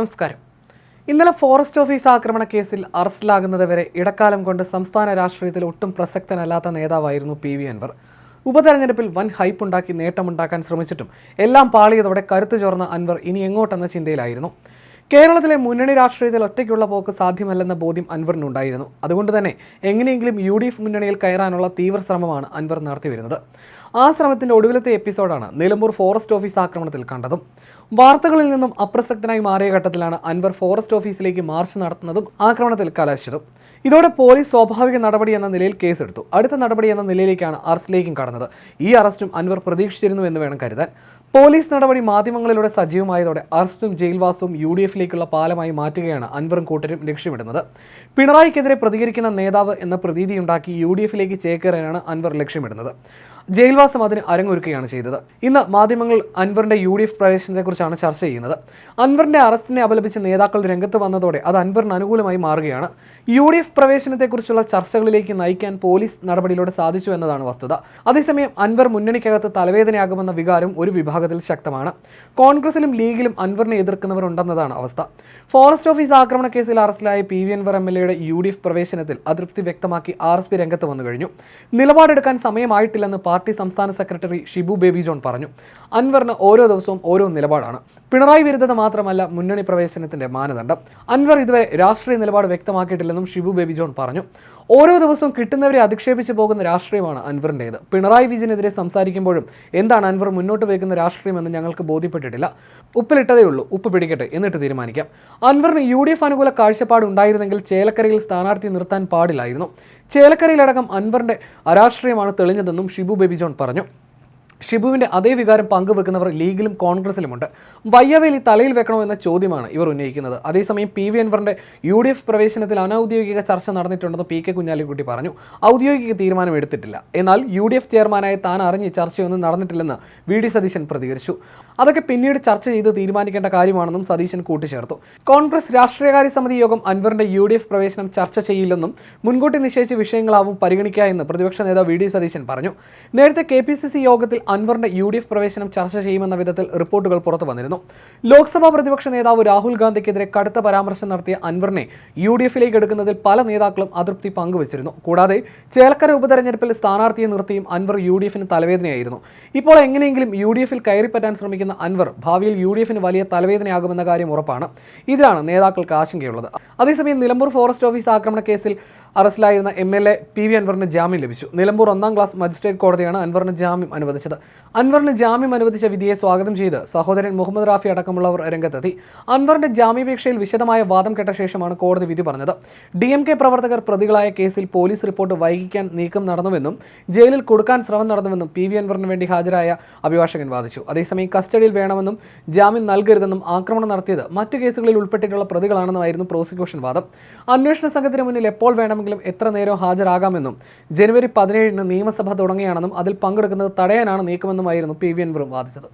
നമസ്കാരം. ഇന്നലെ forest office ആക്രമണ കേസിൽ അറസ്റ്റിലാകുന്നതുവരെ ഇടക്കാലം കൊണ്ട് സംസ്ഥാന രാഷ്ട്രീയത്തിൽ ഒട്ടും പ്രസക്തനല്ലാത്ത നേതാവായിരുന്നു പി വി അൻവർ. ഉപതെരഞ്ഞെടുപ്പിൽ വൻ ഹൈപ്പ് ഉണ്ടാക്കി നേട്ടമുണ്ടാക്കാൻ ശ്രമിച്ചിട്ടും എല്ലാം പാളിയതോടെ കരുത്തു ചോർന്ന അൻവർ ഇനി എങ്ങോട്ടെന്ന ചിന്തയിലായിരുന്നു. കേരളത്തിലെ മുന്നണി രാഷ്ട്രീയത്തിൽ ഒറ്റയ്ക്കുള്ള പോക്ക് സാധ്യമല്ലെന്ന ബോധ്യം അൻവറിനുണ്ടായിരുന്നു. അതുകൊണ്ട് തന്നെ എങ്ങനെയെങ്കിലും യു ഡി എഫ് മുന്നണിയിൽ കയറാനുള്ള തീവ്ര ശ്രമമാണ് അൻവർ നടത്തിവരുന്നത്. ആ ശ്രമത്തിന്റെ ഒടുവിലത്തെ എപ്പിസോഡാണ് നിലമ്പൂർ ഫോറസ്റ്റ് ഓഫീസ് ആക്രമണത്തിൽ കണ്ടതും. വാർത്തകളിൽ നിന്നും അപ്രസക്തനായി മാറിയ ഘട്ടത്തിലാണ് അൻവർ ഫോറസ്റ്റ് ഓഫീസിലേക്ക് മാർച്ച് നടത്തുന്നതും ആക്രമണത്തിൽ കലാശിച്ചതും. ഇതോടെ പോലീസ് സ്വാഭാവിക നടപടി എന്ന നിലയിൽ കേസെടുത്തു. അടുത്ത നടപടി എന്ന നിലയിലേക്കാണ് അറസ്റ്റിലേക്കും കടന്നത്. ഈ അറസ്റ്റും അൻവർ പ്രതീക്ഷിച്ചിരുന്നു എന്ന് വേണം കരുതാൻ. പോലീസ് നടപടി മാധ്യമങ്ങളിലൂടെ സജീവമായതോടെ അറസ്റ്റും ജയിൽവാസവും യു ഡി എഫിലേക്കുള്ള പാലമായി മാറ്റുകയാണ് അൻവറും കൂട്ടരും ലക്ഷ്യമിടുന്നത്. പിണറായിക്കെതിരെ പ്രതികരിക്കുന്ന നേതാവ് എന്ന പ്രതീതിയുണ്ടാക്കി യു ഡി എഫിലേക്ക് ചേക്കേറാനാണ് അൻവർ ലക്ഷ്യമിടുന്നത്. ജയിൽവാസം അതിന് അരങ്ങൊരുക്കുകയാണ് ചെയ്തത്. ഇന്ന് മാധ്യമങ്ങൾ അൻവറിന്റെ യു ഡി എഫ് പ്രവേശനത്തെക്കുറിച്ചാണ് ചർച്ച ചെയ്യുന്നത്. അൻവറിന്റെ അറസ്റ്റിനെ അപലപിച്ച് നേതാക്കൾ രംഗത്ത് വന്നതോടെ അത് അൻവറിന് അനുകൂലമായി മാറുകയാണ്. യു ഡി എഫ് പ്രവേശനത്തെക്കുറിച്ചുള്ള ചർച്ചകളിലേക്ക് നയിക്കാൻ പോലീസ് നടപടിയിലൂടെ സാധിച്ചു എന്നതാണ് വസ്തുത. അതേസമയം അൻവർ മുന്നണിക്കകത്ത് തലവേദനയാകുമെന്ന വികാരം ഒരു വിഭാഗത്തിൽ ശക്തമാണ്. കോൺഗ്രസിലും ലീഗിലും അൻവറിനെ എതിർക്കുന്നവർ ഉണ്ടെന്നതാണ് അവസ്ഥ. ഫോറസ്റ്റ് ഓഫീസ് ആക്രമണ കേസിൽ അറസ്റ്റിലായ P V Anvar M L എയുടെ യു ഡി എഫ് പ്രവേശനത്തിൽ അതൃപ്തി വ്യക്തമാക്കി ആർ എസ് പി രംഗത്ത് വന്നു കഴിഞ്ഞു. നിലപാടെടുക്കാൻ സമയമായിട്ടില്ലെന്ന് പാർട്ടി സംസ്ഥാന സെക്രട്ടറി ഷിബു ബേബി ജോൺ പറഞ്ഞു. അൻവറിന് ഓരോ ദിവസവും ഓരോ നിലപാടാണ്. പിണറായി വിരുദ്ധത മാത്രമല്ല മുന്നണി പ്രവേശനത്തിന്റെ മാനദണ്ഡം. അൻവർ ഇതുവരെ രാഷ്ട്രീയ നിലപാട് വ്യക്തമാക്കിയിട്ടില്ലെന്നും ഷിബു ബേബി ജോൺ പറഞ്ഞു. ഓരോ ദിവസവും കിട്ടുന്നവരെ അധിക്ഷേപിച്ചു പോകുന്ന രാഷ്ട്രീയമാണ് അൻവറിന്റേത് പിണറായി വിജയനെതിരെ സംസാരിക്കുമ്പോഴും എന്താണ് അൻവർ മുന്നോട്ട് വയ്ക്കുന്ന രാഷ്ട്രീയമെന്ന് ഞങ്ങൾക്ക് ബോധ്യപ്പെട്ടിട്ടില്ല. ഉപ്പിലിട്ടതേ ഉള്ളൂ. ഉപ്പ് പിടിക്കട്ടെ എന്നിട്ട് തീരുമാനിക്കാം. അൻവറിന് യു ഡി എഫ് അനുകൂല കാഴ്ചപ്പാട് ഉണ്ടായിരുന്നെങ്കിൽ ചേലക്കരയിൽ സ്ഥാനാർത്ഥി നിർത്താൻ പാടില്ലായിരുന്നു. ചേലക്കരയിലടക്കം അൻവറിന്റെ അരാഷ്ട്രീയമാണ് തെളിഞ്ഞതെന്നും ഷിബു ബേബി ജോൺ പറഞ്ഞു ഷിബുവിന്റെ അതേ വികാരം പങ്കുവെക്കുന്നവർ ലീഗിലും കോൺഗ്രസിലുമുണ്ട്. വയ്യവേലി തലയിൽ വെക്കണോ എന്ന ചോദ്യമാണ് ഇവർ ഉന്നയിക്കുന്നത്. അതേസമയം പി വി അൻവറിന്റെ യു ഡി എഫ് പ്രവേശനത്തിൽ അനൌദ്യോഗിക ചർച്ച നടന്നിട്ടുണ്ടെന്ന് പി കെ കുഞ്ഞാലിക്കുട്ടി പറഞ്ഞു. ഔദ്യോഗിക തീരുമാനം എടുത്തിട്ടില്ല. എന്നാൽ യു ഡി എഫ് ചെയർമാനായ താൻ അറിഞ്ഞ് ചർച്ചയൊന്നും നടന്നിട്ടില്ലെന്ന് വി ഡി സതീശൻ പ്രതികരിച്ചു. അതൊക്കെ പിന്നീട് ചർച്ച ചെയ്ത് തീരുമാനിക്കേണ്ട കാര്യമാണെന്നും സതീശൻ കൂട്ടിച്ചേർത്തു. കോൺഗ്രസ് രാഷ്ട്രീയകാര്യ സമിതി യോഗം അൻവറിന്റെ യു ഡി എഫ് പ്രവേശനം ചർച്ച ചെയ്യില്ലെന്നും മുൻകൂട്ടി നിശ്ചയിച്ച വിഷയങ്ങളാവും പരിഗണിക്കുക എന്ന് പ്രതിപക്ഷ നേതാവ് വി ഡി സതീശൻ പറഞ്ഞു. നേരത്തെ കെ പി സി സി യോഗത്തിൽ അൻവറിന്റെ യു ഡി എഫ് പ്രവേശനം ചർച്ച ചെയ്യുമെന്ന വിധത്തിൽ റിപ്പോർട്ടുകൾ പുറത്തു വന്നിരുന്നു. ലോക്സഭാ പ്രതിപക്ഷ നേതാവ് രാഹുൽ ഗാന്ധിക്കെതിരെ കടുത്ത പരാമർശം നടത്തിയ അൻവറിനെ യു ഡി എഫിലേക്ക് എടുക്കുന്നതിൽ പല നേതാക്കളും അതൃപ്തി പങ്കുവച്ചിരുന്നു. കൂടാതെ ചേലക്കര ഉപതെരഞ്ഞെടുപ്പിൽ സ്ഥാനാർത്ഥിയെ നിർത്തിയും അൻവർ യു ഡി എഫിന് തലവേദനയായിരുന്നു. ഇപ്പോൾ എങ്ങനെയെങ്കിലും യു ഡി എഫിൽ കയറിപ്പറ്റാൻ ശ്രമിക്കുന്ന അൻവർ ഭാവിയിൽ യു ഡി എഫിന് വലിയ തലവേദനയാകുമെന്ന കാര്യം ഉറപ്പാണ്. ഇതിലാണ് നേതാക്കൾക്ക് ആശങ്കയുള്ളത്. അതേസമയം നിലമ്പൂർ ഫോറസ്റ്റ് ഓഫീസ് ആക്രമണ കേസിൽ അറസ്റ്റിലായിരുന്ന M L A P V അൻവറിന് ജാമ്യം ലഭിച്ചു. നിലമ്പൂർ ഒന്നാം ക്ലാസ് മജിസ്ട്രേറ്റ് കോടതിയാണ് അൻവറിന് ജാമ്യം അനുവദിച്ചത്. അൻവറിന് ജാമ്യം അനുവദിച്ച വിധിയെ സ്വാഗതം ചെയ്ത് സഹോദരൻ മുഹമ്മദ് റാഫി അടക്കമുള്ളവർ രംഗത്തെത്തി. അൻവറിന്റെ ജാമ്യാപേക്ഷയിൽ വിശദമായ വാദം കേട്ട ശേഷമാണ് കോടതി വിധി പറഞ്ഞത്. ഡി എം കെ പ്രവർത്തകർ പ്രതികളായ കേസിൽ പോലീസ് റിപ്പോർട്ട് വൈകിക്കാൻ നീക്കം നടന്നുവെന്നും ജയിലിൽ കൊടുക്കാൻ ശ്രമം നടന്നുവെന്നും പി വി അൻവറിന് വേണ്ടി ഹാജരായ അഭിഭാഷകൻ വാദിച്ചു. അതേസമയം കസ്റ്റഡിയിൽ വേണമെന്നും ജാമ്യം നൽകരുതെന്നും ആക്രമണം നടത്തിയത് മറ്റു കേസുകളിൽ ഉൾപ്പെട്ടിട്ടുള്ള പ്രതികളാണെന്നുമായിരുന്നു പ്രോസിക്യൂഷൻ വാദം. അന്വേഷണ സംഘത്തിന് മുന്നിൽ എപ്പോൾ വേണമെങ്കിലും എത്ര നേരം ഹാജരാകാമെന്നും ജനുവരി പതിനേഴിന് നിയമസഭ തുടങ്ങുകയാണെന്നും അതിൽ പങ്കെടുക്കുന്നത് തടയാനാണ് നീക്കമെന്നുമായിരുന്നു പി വി എൻവറും വാദിച്ചത്